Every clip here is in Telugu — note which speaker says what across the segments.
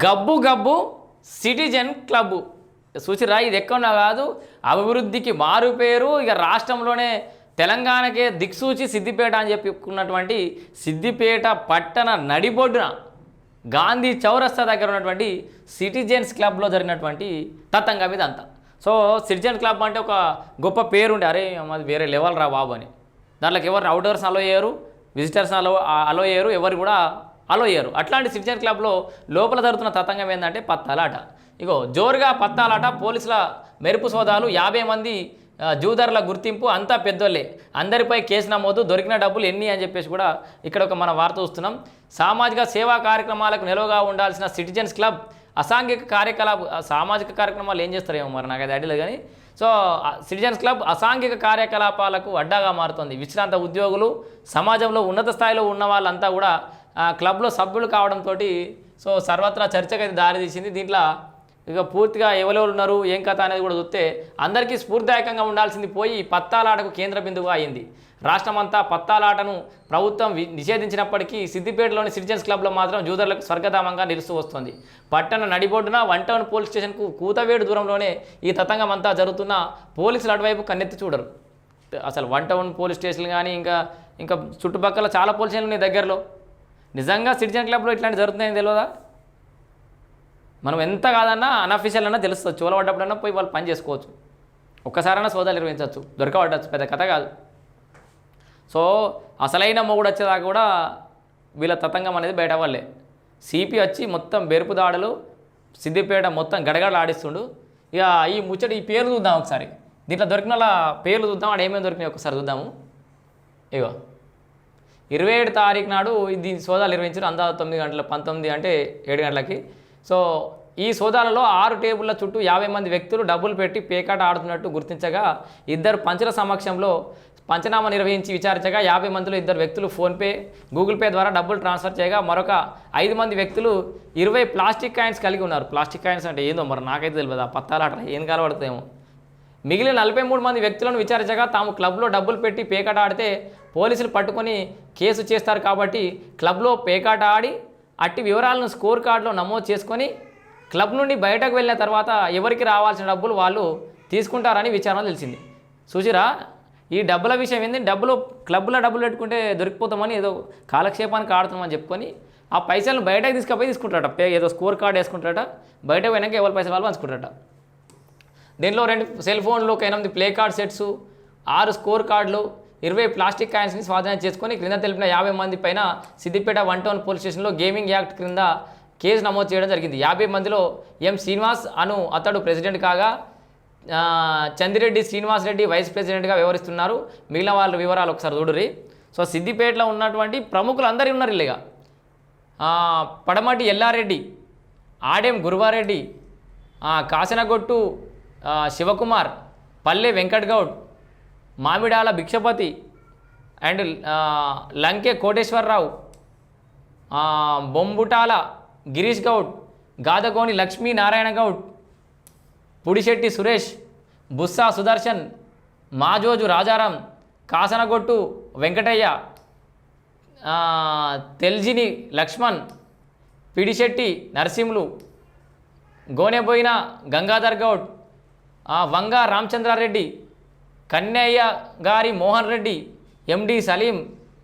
Speaker 1: గబ్బు గబ్బు సిటిజన్ క్లబ్. చూసిరా ఇది ఎక్కడున్నా కాదు. అభివృద్ధికి మారు పేరు ఇక రాష్ట్రంలోనే తెలంగాణకే దిక్సూచి సిద్దిపేట అని చెప్పుకున్నటువంటి సిద్దిపేట పట్టణ నడిబొడ్డున గాంధీ చౌరస్తా దగ్గర ఉన్నటువంటి సిటిజన్స్ క్లబ్లో జరిగినటువంటి తతంగం ఇదంతా సో సిటిజన్ క్లబ్ అంటే ఒక గొప్ప పేరు ఉండే అరే మాది వేరే లెవెల్ రా బాబు అని. దాంట్లోకి ఎవరు అవుట్డోర్స్ అలో చేయరు విజిటర్స్ అలో అలో చేయరు. ఎవరు కూడా అలో అయ్యారు. అట్లాంటి సిటిజన్ క్లబ్లో లోపల జరుగుతున్న తతంగం ఏంటంటే పత్తాలాట. ఇగో జోరుగా పత్తాలాట పోలీసుల మెరుపు సోదాలు యాభై మంది జూదారుల గుర్తింపు అంతా పెద్దోళ్ళే. అందరిపై కేసు నమోదు దొరికిన డబ్బులు ఎన్ని అని చెప్పేసి కూడా ఇక్కడ ఒక మన వార్త చూస్తున్నాం. సామాజిక సేవా కార్యక్రమాలకు నిలవగా ఉండాల్సిన సిటిజన్స్ క్లబ్ అసాంఘిక కార్యకలాప సామాజిక కార్యక్రమాలు ఏం చేస్తారేమో మరి నాకు అది అడిలేదు కానీ సో ఆ, సిటిజన్స్ క్లబ్ అసాంఘిక కార్యకలాపాలకు అడ్డాగా మారుతుంది. విశ్రాంత ఉద్యోగులు సమాజంలో ఉన్నత స్థాయిలో ఉన్న వాళ్ళంతా కూడా క్లబ్లో సభ్యులు కావడంతో సో సర్వత్రా చర్చకైతే దారితీసింది దీంట్లో ఇక పూర్తిగా ఎవరెవరు ఉన్నారు ఏం కథ అనేది కూడా చూస్తే అందరికీ స్ఫూర్తిదాయకంగా ఉండాల్సింది పోయి పత్తాలాటకు కేంద్ర బిందువుగా అయింది. రాష్ట్రమంతా పత్తాలాటను ప్రభుత్వం నిషేధించినప్పటికీ సిద్దిపేటలోని సిటిజన్స్ క్లబ్లో మాత్రం జూదర్లకు స్వర్గధామంగా నిలుస్తూ వస్తుంది. పట్టణ నడిబొడ్డున వన్ టౌన్ పోలీస్ స్టేషన్కు కూతవేడు దూరంలోనే ఈ తతంగం అంతా జరుగుతున్న పోలీసులు అటువైపు కన్నెత్తి చూడరు. అసలు వన్ టౌన్ పోలీస్ స్టేషన్లు కానీ ఇంకా ఇంకా చుట్టుపక్కల చాలా పోలీస్ స్టేషన్లు ఉన్నాయి దగ్గరలో. నిజంగా సిటిజన్ క్లబ్లో ఇట్లాంటి జరుగుతున్నాయని తెలియదా మనం ఎంత కాదన్నా అనఫీషియల్ అన్నా తెలుస్తుంది చూలబడ్డప్పుడన్నా పోయి వాళ్ళు పని చేసుకోవచ్చు. ఒక్కసారైనా సోదాలు నిర్వహించవచ్చు. దొరకబడవచ్చు పెద్ద కథ కాదు. సో అసలైన మొగుడు వచ్చేదాకా కూడా వీళ్ళ తతంగం అనేది బయట వాళ్ళే సిపి వచ్చి మొత్తం బెరుపు దాడులు సిద్దిపేట మొత్తం గడగడ ఆడిస్తుండు. ఇక ఈ ముచ్చట ఈ పేర్లు చూద్దాం ఒకసారి. దీంట్లో దొరికిన పేర్లు చూద్దాం. ఆడ ఏమేమి దొరికినాయి ఒకసారి చూద్దాము. ఇగో. ఇరవై ఏడు తారీఖు నాడు దీని సోదాలు నిర్వహించారు. అందా తొమ్మిది గంటల పంతొమ్మిది అంటే ఏడు గంటలకి. సో ఈ సోదాలలో ఆరు టేబుల్ల చుట్టూ యాభై మంది వ్యక్తులు డబ్బులు పెట్టి పేకాట ఆడుతున్నట్టు గుర్తించగా ఇద్దరు పంచుల సమక్షంలో పంచనామా నిర్వహించి విచారించగా యాభై మందిలో ఇద్దరు వ్యక్తులు ఫోన్పే గూగుల్ పే ద్వారా డబ్బులు ట్రాన్స్ఫర్ చేయగా మరొక ఐదు మంది వ్యక్తులు ఇరవై ప్లాస్టిక్ కాయిన్స్ కలిగి ఉన్నారు. ప్లాస్టిక్ కాయిన్స్ అంటే ఏందో మరి నాకైతే తెలియదు ఆ పత్తాలాట ఏం కలబడుతుందేమో మిగిలిన నలభై మూడు మంది వ్యక్తులను విచారించగా తాము క్లబ్లో డబ్బులు పెట్టి పేకాట ఆడితే పోలీసులు పట్టుకొని కేసు చేస్తారు కాబట్టి క్లబ్లో పేకాట ఆడి అట్టి వివరాలను స్కోర్ కార్డులో నమోదు చేసుకొని క్లబ్ నుండి బయటకు వెళ్ళిన తర్వాత ఎవరికి రావాల్సిన డబ్బులు వాళ్ళు తీసుకుంటారని విచారణ తెలిసింది. సుచిరా ఈ డబ్బుల విషయం ఏంది? డబ్బులు క్లబ్లో డబ్బులు పెట్టుకుంటే దొరికిపోతామని ఏదో కాలక్షేపానికి ఆడుతున్నామని చెప్పుకొని ఆ పైసలను బయటకు తీసుకుపోయి తీసుకుంటారట. పే ఏదో స్కోర్ కార్డు వేసుకుంటారట. బయటకు పోయినాక ఎవరి పైసలు వాళ్ళు పంచుకుంటారట. దీనిలో రెండు సెల్ ఫోన్లు ఎనిమిది ప్లే కార్డ్ సెట్స్ ఆరు స్కోర్ కార్డులు ఇరవై ప్లాస్టిక్ కాయిన్స్ని స్వాధీనం చేసుకొని క్రింద తెలిపిన యాభై మంది పైన సిద్దిపేట వన్ టౌన్ పోలీస్ స్టేషన్లో గేమింగ్ యాక్ట్ క్రింద కేసు నమోదు చేయడం జరిగింది. యాభై మందిలో ఎం శ్రీనివాస్ అను అతడు ప్రెసిడెంట్ కాగా చందిరెడ్డి శ్రీనివాస్ రెడ్డి వైస్ ప్రెసిడెంట్గా వ్యవహరిస్తున్నారు. మిగిలిన వాళ్ళ వివరాలు ఒకసారి చూడరి సో సిద్దిపేటలో ఉన్నటువంటి ప్రముఖులు అందరూ ఉన్నారు ఇల్లుగా. పడమటి ఎల్లారెడ్డి ఆడెం గురువారెడ్డి కాసనగొట్టు శివకుమార్ పల్లె వెంకట్ గౌడ్ మామిడాల భిక్షపతి అండ్ లంకే లంకె కోటేశ్వరరావు బొంబుటాల గిరీష్ గౌడ్ గాదగోని లక్ష్మీ నారాయణ గౌడ్ పుడిశెట్టి సురేష్ బుస్సా సుదర్శన్ మాజోజు రాజారాం కాసనగొట్టు వెంకటయ్య తెల్జిని లక్ష్మణ్ పిడిశెట్టి నరసింహులు గోనెబోయిన గంగాధర్ గౌడ్ ఆ, వంగ రామచంద్రారెడ్డి కన్నయ్య గారి మోహన్ రెడ్డి ఎండి Salim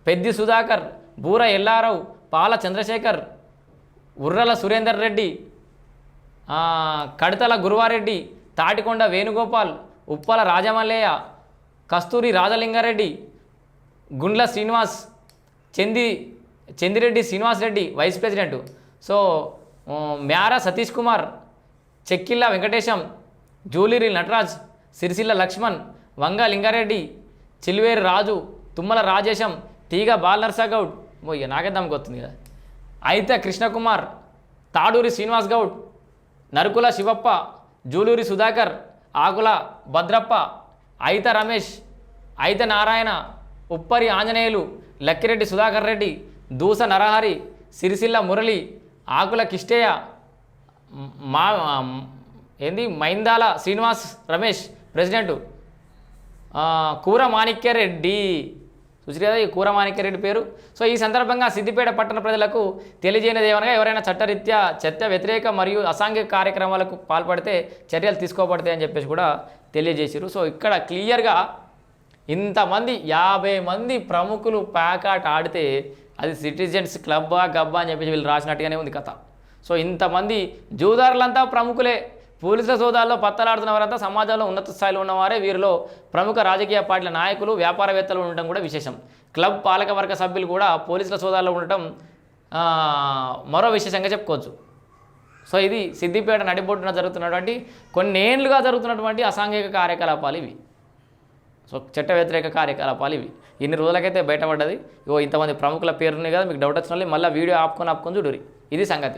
Speaker 1: Peddi Sudhakar Boora Ellarao Pala Chandrashekar Urrala Surender Reddy Kadathala Guruvareddy Tatikonda Venugopal Uppala Rajamallaiah Kasturi Rajalingareddy Gundla Srinivas Chandi Chandireddy Srinivas Reddy vice president. So Myara Satish Kumar Chekkilla Venkatesham Juliri Nataraj Sircilla Laxman Vanga Lingareddy Chiluveru Raju Tummala Rajesham Teega Balanarsagoud. ఓ ఇక నాకే వస్తుంది కదా. అయితే కృష్ణకుమార్ తాడూరి శ్రీనివాస్ గౌడ్ నరుకుల శివప్ప జూలూరి సుధాకర్ ఆకుల భద్రప్ప అయిత రమేష్ అయిత నారాయణ ఉప్పరి ఆంజనేయులు లక్కిరెడ్డి సుధాకర్ రెడ్డి దూస నరహరి సిరిసిల్ల మురళి ఆకుల కిష్టయ్య మా ఏంది? మైందాల శ్రీనివాస్ రమేష్ ప్రెసిడెంటు. కూర మాణిక్యరెడ్డి. చూసి కదా ఈ కూరమాణిక్యరెడ్డి పేరు? సో ఈ సందర్భంగా సిద్దిపేట పట్టణ ప్రజలకు తెలియజేయనదేమనగా ఎవరైనా చట్టరీత్యా చట్ట వ్యతిరేక మరియు అసాంఘిక కార్యక్రమాలకు పాల్పడితే చర్యలు తీసుకోబడతాయి అని చెప్పేసి కూడా తెలియజేశారు సో ఇక్కడ క్లియర్గా ఇంతమంది యాభై మంది ప్రముఖులు ప్యాకాట్ ఆడితే అది సిటిజన్స్ క్లబ్బా గబ్బా అని చెప్పేసి వీళ్ళు రాసినట్టుగానే ఉంది కథ. సో ఇంతమంది జూదారులంతా ప్రముఖులే. పోలీసుల సోదాల్లో పత్తలాడుతున్న వారంతా సమాజంలో ఉన్నత స్థాయిలో ఉన్నవారే. వీరిలో ప్రముఖ రాజకీయ పార్టీల నాయకులు వ్యాపారవేత్తలు ఉండటం కూడా విశేషం. క్లబ్ పాలకవర్గ సభ్యులు కూడా పోలీసుల సోదాల్లో ఉండటం మరో విశేషంగా చెప్పుకోవచ్చు. సో ఇది సిద్దిపేట నడిబొడ్డున జరుగుతున్నటువంటి కొన్నేళ్ళుగా జరుగుతున్నటువంటి అసాంఘిక కార్యకలాపాలు ఇవి. సో చట్ట వ్యతిరేక కార్యకలాపాలు ఇవి. ఇన్ని రోజులకైతే బయటపడ్డది. ఇగో ఇంతమంది ప్రముఖుల పేరున్నాయి కదా మీకు డౌట్ వచ్చిన వాళ్ళు మళ్ళీ వీడియో ఆపుకొని ఆపుకొని చూడురి ఇది సంగతి.